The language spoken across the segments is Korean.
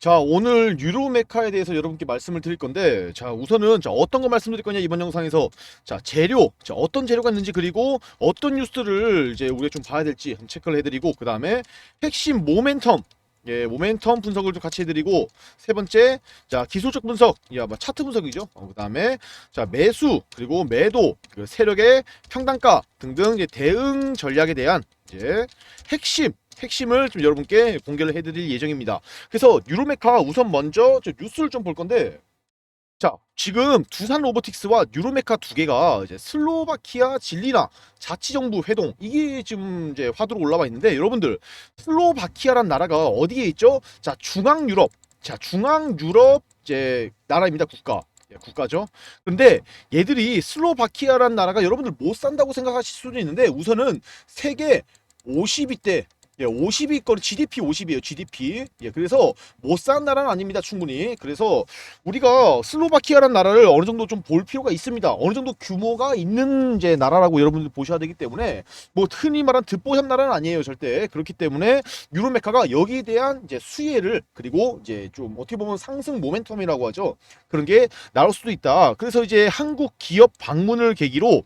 자, 오늘 유로메카에 대해서 여러분께 말씀을 드릴 건데, 자, 우선은 자, 어떤 거 말씀드릴 거냐, 이번 영상에서. 자, 재료, 자, 어떤 재료가 있는지, 그리고 어떤 뉴스를 이제 우리가 좀 봐야 될지 체크를 해드리고, 그 다음에 핵심 모멘텀, 예, 모멘텀 분석을 좀 같이 해드리고, 세 번째, 자, 기술적 분석, 야, 뭐 차트 분석이죠. 어, 그 다음에, 자, 매수, 그리고 매도, 그 세력의 평단가 등등 이제 대응 전략에 대한 이제 핵심, 핵심을 좀 여러분께 공개를 해드릴 예정입니다. 그래서 유로메카 우선 먼저 저 뉴스를 좀 볼 건데 자 지금 두산 로보틱스와 유로메카 두 개가 이제 슬로바키아 진리나 자치정부 회동 이게 지금 이제 화두로 올라와 있는데 여러분들 슬로바키아란 나라가 어디에 있죠? 자 중앙 유럽 자 중앙 유럽 이제 나라입니다 국가 예, 국가죠. 근데 얘들이 슬로바키아란 나라가 여러분들 못 산다고 생각하실 수도 있는데 우선은 세계 50위대 예, 50위권 GDP 50이에요. GDP. 예, 그래서 못 사는 나라는 아닙니다. 충분히. 그래서 우리가 슬로바키아라는 나라를 어느 정도 좀 볼 필요가 있습니다. 어느 정도 규모가 있는 이제 나라라고 여러분들 보셔야 되기 때문에 뭐 흔히 말하는 듣보잡 나라는 아니에요. 절대. 그렇기 때문에 유로메카가 여기에 대한 이제 수혜를 그리고 이제 좀 어떻게 보면 상승 모멘텀이라고 하죠. 그런 게 나올 수도 있다. 그래서 이제 한국 기업 방문을 계기로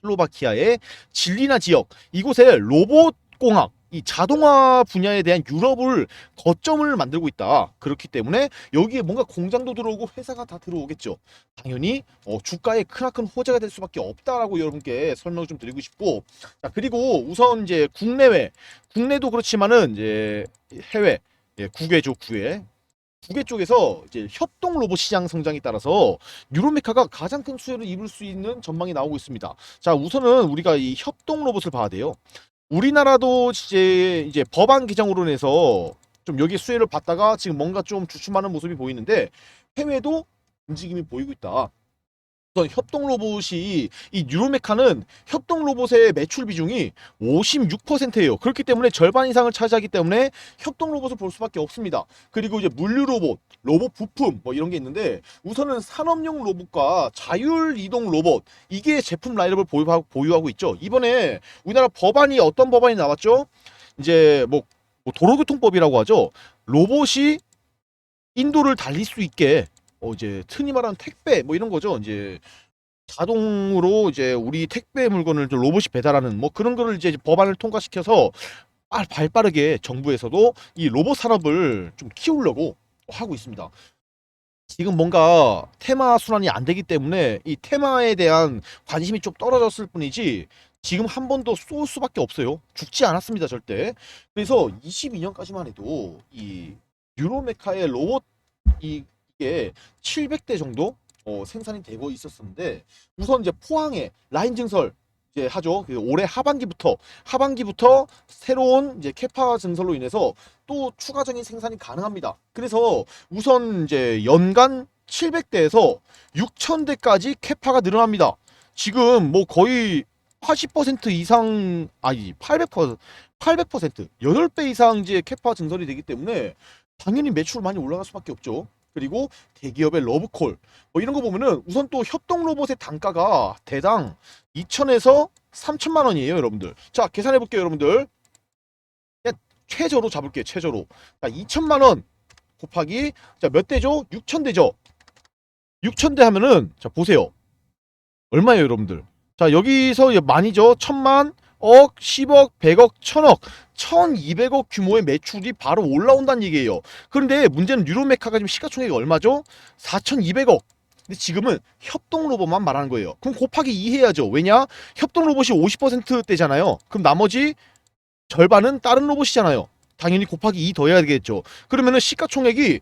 슬로바키아의 진리나 지역 이곳에 로봇 공학 이 자동화 분야에 대한 유럽을 거점을 만들고 있다. 그렇기 때문에 여기에 뭔가 공장도 들어오고 회사가 다 들어오겠죠. 당연히 어, 주가에 크나큰 호재가 될 수밖에 없다라고 여러분께 설명을 좀 드리고 싶고 자 그리고 우선 이제 국내외 국내도 그렇지만은 이제 해외 예, 국외죠 국외 국외 쪽에서 이제 협동 로봇 시장 성장에 따라서 유로메카가 가장 큰 수혜를 입을 수 있는 전망이 나오고 있습니다. 자, 우선은 우리가 이 협동 로봇을 봐야 돼요. 우리나라도 이제 이제 법안 개정으로 인해서 좀 여기 수혜를 받다가 지금 뭔가 좀 주춤하는 모습이 보이는데 해외도 움직임이 보이고 있다. 우선 협동 로봇이 이 유로메카는 협동 로봇의 매출 비중이 56%예요. 그렇기 때문에 절반 이상을 차지하기 때문에 협동 로봇을 볼 수밖에 없습니다. 그리고 이제 물류 로봇, 로봇 부품 뭐 이런 게 있는데 우선은 산업용 로봇과 자율 이동 로봇 이게 제품 라인업을 보유하고, 보유하고 있죠. 이번에 우리나라 법안이 어떤 법안이 나왔죠? 이제 뭐, 뭐 도로교통법이라고 하죠. 로봇이 인도를 달릴 수 있게 어 이제 흔히 말하는 택배 뭐 이런 거죠. 이제 자동으로 이제 우리 택배 물건을 좀 로봇이 배달하는 뭐 그런 거를 이제 법안을 통과시켜서 발, 발 빠르게 정부에서도 이 로봇 산업을 좀 키우려고 하고 있습니다. 지금 뭔가 테마 순환이 안 되기 때문에 이 테마에 대한 관심이 좀 떨어졌을 뿐이지 지금 한 번 더 쏠 수밖에 없어요. 죽지 않았습니다, 절대. 그래서 22년까지만 해도 이 유로메카의 로봇 이- 이 게 700대 정도 어, 생산이 되고 있었는데 우선 이제 포항에 라인 증설 이제 하죠. 그 올해 하반기부터 하반기부터 새로운 이제 캐파 증설로 인해서 또 추가적인 생산이 가능합니다. 그래서 우선 이제 연간 700대에서 6000대까지 캐파가 늘어납니다. 지금 뭐 거의 80% 이상 아니 800% 800% 8배 이상 이제 캐파 증설이 되기 때문에 당연히 매출 많이 올라갈 수밖에 없죠. 그리고 대기업의 러브콜 뭐 이런 거 보면은 우선 또 협동 로봇의 단가가 대당 2천에서 3천만 원이에요, 여러분들. 자, 계산해 볼게요, 여러분들. 그냥 최저로 잡을게요, 최저로. 자, 2천만 원 곱하기 자, 몇 대죠? 6천 대죠. 6천 대 하면은 자, 보세요. 얼마예요, 여러분들? 자, 여기서 만이죠. 천만, 억, 10억, 100억, 천억, 1200억 규모의 매출이 바로 올라온다는 얘기예요. 그런데 문제는 유로메카가 지금 시가총액이 얼마죠? 4200억. 근데 지금은 협동 로봇만 말하는 거예요. 그럼 곱하기 2 해야죠. 왜냐? 협동 로봇이 50%대잖아요. 그럼 나머지 절반은 다른 로봇이잖아요. 당연히 곱하기 2 더해야 되겠죠. 그러면은 시가총액이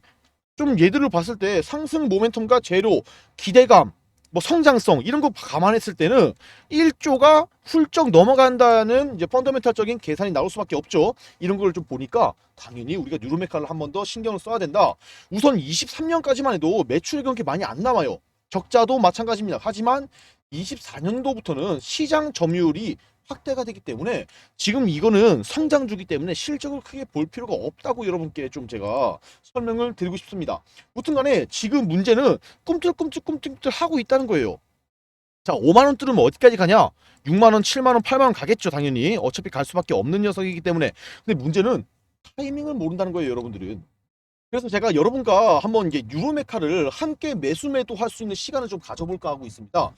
좀 얘들을 봤을 때 상승 모멘텀과 재료, 기대감, 뭐 성장성 이런 거 감안했을 때는 1조가 훌쩍 넘어간다는 이제 펀더멘탈적인 계산이 나올 수밖에 없죠. 이런 걸 좀 보니까 당연히 우리가 뉴로메카를 한 번 더 신경을 써야 된다. 우선 23년까지만 해도 매출이 그렇게 많이 안 남아요. 적자도 마찬가지입니다. 하지만 24년도부터는 시장 점유율이 확대가 되기 때문에 지금 이거는 성장주기 때문에 실적을 크게 볼 필요가 없다고 여러분께 좀 제가 설명을 드리고 싶습니다. 무튼 간에 지금 문제는 꿈틀꿈틀꿈틀 하고 있다는 거예요. 자, 5만 원 뚫으면 어디까지 가냐? 6만 원, 7만 원, 8만 원 가겠죠, 당연히. 어차피 갈 수밖에 없는 녀석이기 때문에. 근데 문제는 타이밍을 모른다는 거예요, 여러분들은. 그래서 제가 여러분과 한번 이제 유로메카를 함께 매수 매도 할 수 있는 시간을 좀 가져볼까 하고 있습니다.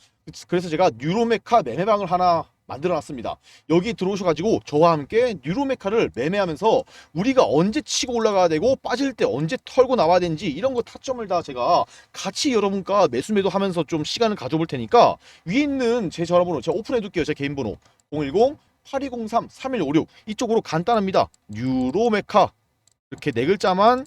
그래서 제가 유로메카 매매방을 하나 만들어 놨습니다. 여기 들어오셔가지고 저와 함께 유로메카를 매매하면서 우리가 언제 치고 올라가야 되고 빠질 때 언제 털고 나와야 되는지 이런 거 타점을 다 제가 같이 여러분과 매수 매도 하면서 좀 시간을 가져볼 테니까 위에 있는 제 전화번호 제가 오픈해 둘게요. 제 개인 번호 010 8203 3156 이쪽으로 간단합니다. 유로메카 이렇게 네 글자만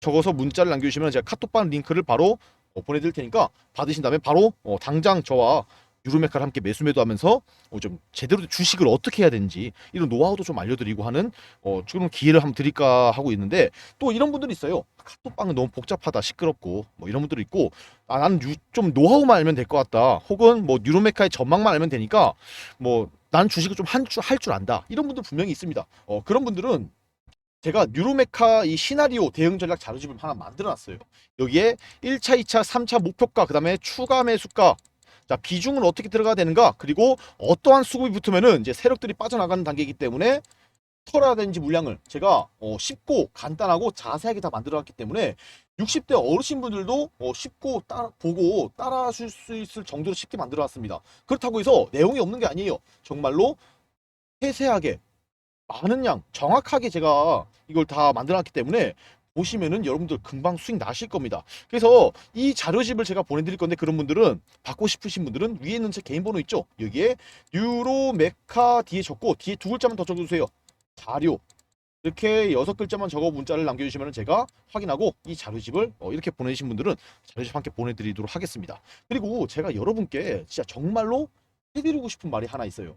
적어서 문자를 남겨주시면 제가 카톡방 링크를 바로 어, 보내드릴 테니까 받으신 다음에 바로 어, 당장 저와 유로메카를 함께 매수 매도하면서 어, 좀 제대로 주식을 어떻게 해야 되는지 이런 노하우도 좀 알려드리고 하는 어, 지금 기회를 한번 드릴까 하고 있는데 또 이런 분들이 있어요. 카톡방은 너무 복잡하다, 시끄럽고 뭐 이런 분들이 있고 아, 나는 유- 좀 노하우만 알면 될 것 같다. 혹은 뭐 유로메카의 전망만 알면 되니까 뭐난 주식을 좀할줄할 줄 안다. 이런 분들 분명히 있습니다. 어, 그런 분들은 제가 뉴로메카 이 시나리오 대응 전략 자료집을 하나 만들어 놨어요. 여기에 1차, 2차, 3차 목표가, 그 다음에 추가 매수가, 자, 비중은 어떻게 들어가야 되는가, 그리고 어떠한 수급이 붙으면은 이제 세력들이 빠져나가는 단계이기 때문에 털어야 되는지 물량을 제가 어, 쉽고 간단하고 자세하게 다 만들어 놨기 때문에 60대 어르신분들도 어, 쉽고 따라, 보고 따라 하실 수 있을 정도로 쉽게 만들어 놨습니다. 그렇다고 해서 내용이 없는 게 아니에요. 정말로 세세하게 많은 양 정확하게 제가 이걸 다 만들어놨기 때문에 보시면은 여러분들 금방 수익 나실 겁니다. 그래서 이 자료집을 제가 보내드릴 건데 그런 분들은 받고 싶으신 분들은 위에 있는 제 개인 번호 있죠? 여기에 유로메카 뒤에 적고 뒤에 두 글자만 더 적어주세요. 자료 이렇게 여섯 글자만 적어 문자를 남겨주시면 제가 확인하고 이 자료집을 어, 이렇게 보내주신 분들은 자료집 함께 보내드리도록 하겠습니다. 그리고 제가 여러분께 진짜 정말로 해드리고 싶은 말이 하나 있어요.